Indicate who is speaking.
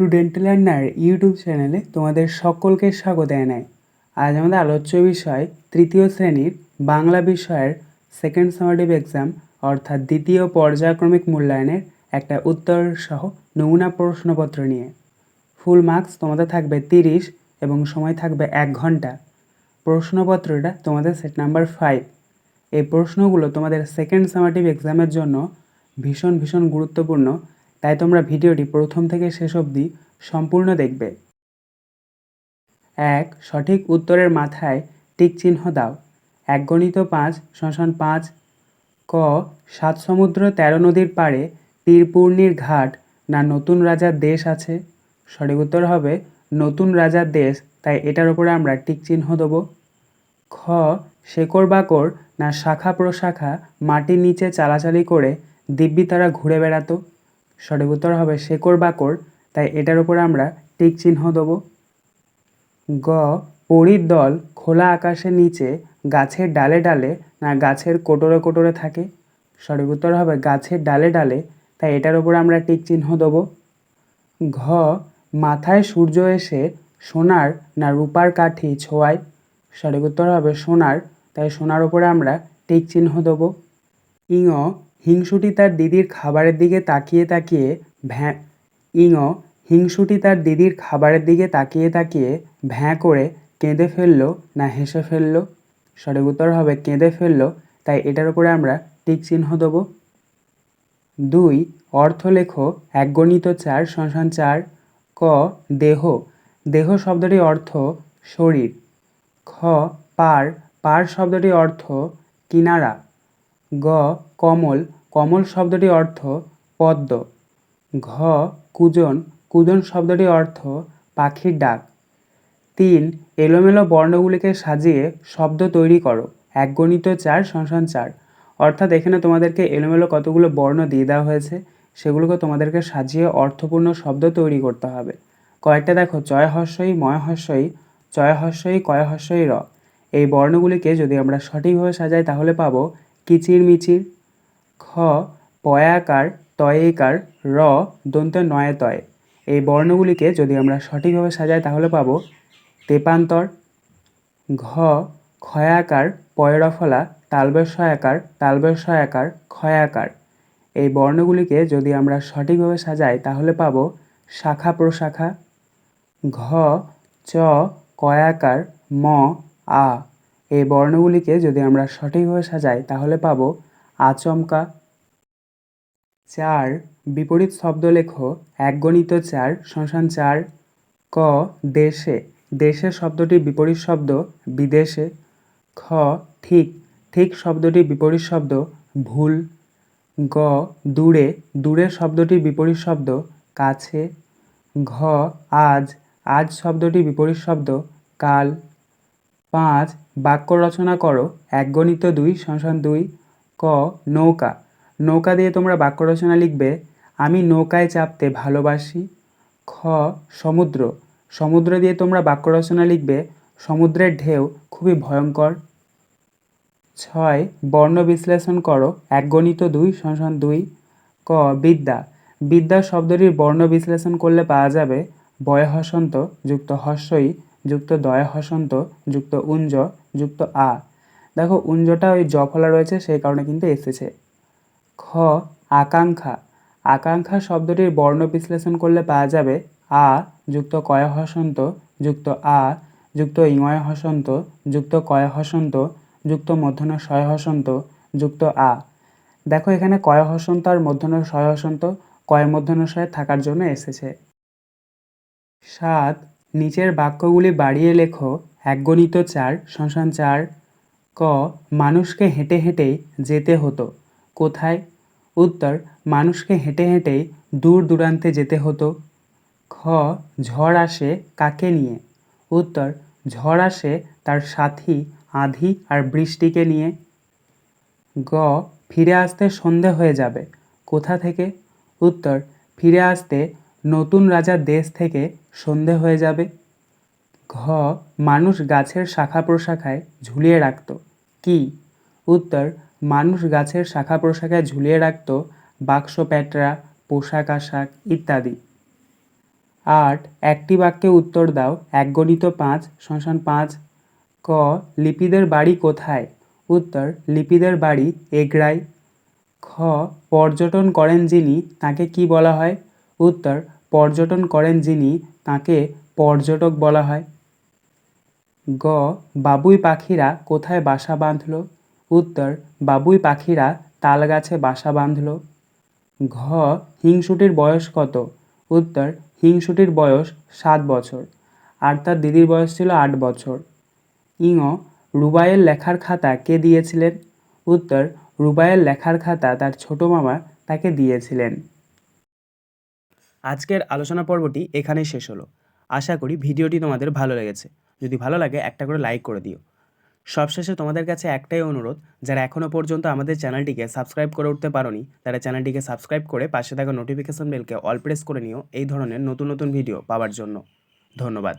Speaker 1: Two dental learner YouTube চ্যানেলে তোমাদের সকলকে স্বাগত জানাই। আজ আমাদের আলোচ্য বিষয় তৃতীয় শ্রেণির বাংলা বিষয়ের সেকেন্ড সামারেটিভ এক্সাম অর্থাৎ দ্বিতীয় পর্যায়ক্রমিক মূল্যায়নের একটা উত্তর সহ নমুনা প্রশ্নপত্র নিয়ে। ফুল মার্কস তোমাদের থাকবে তিরিশ এবং সময় থাকবে এক ঘণ্টা। প্রশ্নপত্রটা তোমাদের সেট নাম্বার ফাইভ এই প্রশ্নগুলো তোমাদের সেকেন্ড সামারেটিভ এক্সামের জন্য ভীষণ ভীষণ গুরুত্বপূর্ণ তাই তোমরা ভিডিওটি প্রথম থেকে শেষ অবধি সম্পূর্ণ দেখবে। এক, সঠিক উত্তরের মাথায় টিক চিহ্ন দাও। এক গণিত পাঁচ, শ্মশান পাঁচ। ক, সাত সমুদ্র তেরো নদীর পাড়ে তীরপূর্ণির ঘাট না নতুন রাজার দেশ আছে? সঠিক উত্তর হবে নতুন রাজার দেশ, তাই এটার উপরে আমরা টিক চিহ্ন দেবো। খ, শেকড় বাকড় না শাখা প্রশাখা মাটির নিচে চালাচালি করে দিব্যি তারা ঘুরে বেড়াতো? সঠিক উত্তর হবে শেকড় বাকড় তাই এটার উপরে আমরা টিক চিহ্ন দেবো। গ, পরির দল খোলা আকাশের নিচে গাছের ডালে ডালে না গাছের কোটরে কোটরে থাকে? সঠিক উত্তর হবে গাছের ডালে ডালে। তাই এটার উপরে আমরা টিক চিহ্ন দেবো। ঘ, মাথায় সূর্য এসে সোনার না রূপার কাঠি ছোঁয়ায়? সঠিক উত্তর হবে সোনার। তাই সোনার উপরে আমরা টিক চিহ্ন দেবো। ইঙ হিংসুটি তার দিদির খাবারের দিকে তাকিয়ে তাকিয়ে ভ্যাঁ, ইঙ, হিংসুটি তার দিদির খাবারের দিকে তাকিয়ে তাকিয়ে ভ্যাঁ করে কেঁদে ফেলল, না হেসে ফেলল। সঠিক উত্তর হবে কেঁদে ফেলল, তাই এটার উপরে আমরা টিক চিহ্ন দেবো। দুই অর্থ লেখো এক গণিত চার শ্মশান চার, ক, দেহ। দেহ শব্দটির অর্থ শরীর। খ, পার। পার শব্দটির অর্থ কিনারা। গ কমল কমল শব্দটির অর্থ পদ্ম। ঘ কুজন কুজন শব্দটির অর্থ পাখির ডাক। তিন, এলোমেলো বর্ণগুলিকে সাজিয়ে শব্দ তৈরি করো। এক গণিত চার সংসান চার। অর্থাৎ এখানে তোমাদেরকে এলোমেলো কতগুলো বর্ণ দিয়ে দেওয়া হয়েছে, সেগুলোকে তোমাদেরকে সাজিয়ে অর্থপূর্ণ শব্দ তৈরি করতে হবে। কয়েকটা দেখো, চয় হস্যই, ময় হস্যই, চয় হস্যই, কয় হস্যই, র। এই বর্ণগুলিকে যদি আমরা সঠিকভাবে সাজাই, তাহলে পাবো কিচির মিচির খ, পয়াকার, তয়েকার, র, দন্ত নয় তয়। এই বর্ণগুলিকে যদি আমরা সঠিকভাবে সাজাই তাহলে পাবো তেপান্তর, ঘ, ক্ষয়াকার, পয়রফলা তালবের সয়াকার ক্ষয়াকার। এই বর্ণগুলিকে যদি আমরা সঠিকভাবে সাজাই তাহলে পাবো শাখা প্রশাখা ঘ, চ, কয়াকার, ম, আ। এই বর্ণগুলিকে যদি আমরা সঠিকভাবে সাজাই, তাহলে পাবো আচমকা চার, বিপরীত শব্দ লেখো এক চার, শ্মশান চার, ক, দেশে। দেশে শব্দটির বিপরীত শব্দ, বিদেশে। খ, ঠিক। ঠিক শব্দটির বিপরীত শব্দ, ভুল। গ, দূরে। দূরে শব্দটির বিপরীত শব্দ, কাছে। ঘ, আজ। আজ শব্দটির বিপরীত শব্দ, কাল। পাঁচ বাক্য রচনা করো, এক গণিত দুই সংসান দুই, ক, নৌকা। নৌকা দিয়ে তোমরা বাক্য রচনা লিখবে, আমি নৌকায় চাপতে ভালোবাসি। খ, সমুদ্র। সমুদ্র দিয়ে তোমরা বাক্য রচনা লিখবে, সমুদ্রের ঢেউ খুবই ভয়ঙ্কর। ছয়, বর্ণ বিশ্লেষণ করো, এক গণিত দুই সংসান দুই, ক, বিদ্যা। বিদ্যা শব্দটির বর্ণ বিশ্লেষণ করলে পাওয়া যাবে বয় হসন্ত যুক্ত হস্যই। যুক্ত দয় হসন্ত, যুক্ত উঞ্জ, যুক্ত আ। দেখো, উঞ্জটা ওই জফলা রয়েছে, সেই কারণে কিন্তু এসেছে। খ, আকাঙ্ক্ষা। আকাঙ্ক্ষা শব্দটির বর্ণ বিশ্লেষণ করলে পাওয়া যাবে আ, যুক্ত কয় হসন্ত, যুক্ত আ, যুক্ত ইময় হসন্ত, যুক্ত কয় হসন্ত, যুক্ত মধ্যন শয় হসন্ত, যুক্ত আ। দেখো, এখানে কয় হসন্ত আর মধ্যন শয় হসন্ত, কয় মধ্যন শয় থাকার জন্য এসেছে। সাত নিচের বাক্যগুলি বাড়িয়ে লেখো। এক গণিত চার, শ্মশান চার, ক, মানুষকে হেঁটে হেঁটেই যেতে হতো। কোথায়? উত্তর, মানুষকে হেঁটে হেঁটেই দূর দূরান্তে যেতে হতো। খ, ঝড় আসে কাকে নিয়ে? উত্তর, ঝড় আসে তার সাথী, আঁধি আর বৃষ্টিকে নিয়ে। গ, ফিরে আসতে সন্ধে হয়ে যাবে। কোথা থেকে? উত্তর, ফিরে আসতে নতুন রাজার দেশ থেকে সন্ধে হয়ে যাবে। ঘ, মানুষ গাছের শাখা প্রশাখায় ঝুলিয়ে রাখত। কি? উত্তর, মানুষ গাছের শাখা প্রশাখায় ঝুলিয়ে রাখত বাক্স, প্যাটরা, পোশাক, আশাক ইত্যাদি। আট, একটি বাক্যে উত্তর দাও এক গণিত পাঁচ শশান পাঁচ। ক, লিপিদের বাড়ি কোথায়? উত্তর, লিপিদের বাড়ি এগরাই। খ, পর্যটন করেন যিনি, তাকে কি বলা হয়? উত্তর পর্যটন করেন যিনি, তাকে পর্যটক বলা হয়। গ, বাবুই পাখিরা কোথায় বাসা বাঁধল? উত্তর, বাবুই পাখিরা তাল গাছে বাসা বাঁধল। ঘ, হিংসুটির বয়স কত? উত্তর, হিংসুটির বয়স সাত বছর, আর তার দিদির বয়স ছিল আট বছর। ইঙ রুবাইয়ের লেখার খাতা কে দিয়েছিলেন? উত্তর, রুবাইয়ের লেখার খাতা তার ছোট মামা তাকে দিয়েছিলেন। আজকের আলোচনা পর্বটি এখানেই শেষ হলো। আশা করি ভিডিওটি তোমাদের ভালো লেগেছে। যদি ভালো লাগে, একটা করে লাইক করে দিও। সবশেষে তোমাদের কাছে একটাই অনুরোধ, যারা এখনও পর্যন্ত আমাদের চ্যানেলটিকে সাবস্ক্রাইব করে উঠতে পারোনি, তারা চ্যানেলটিকে সাবস্ক্রাইব করে পাশে থাকা নোটিফিকেশন বেলকে অল প্রেস করে নিও, এই ধরনের নতুন নতুন ভিডিও পাওয়ার জন্য। ধন্যবাদ।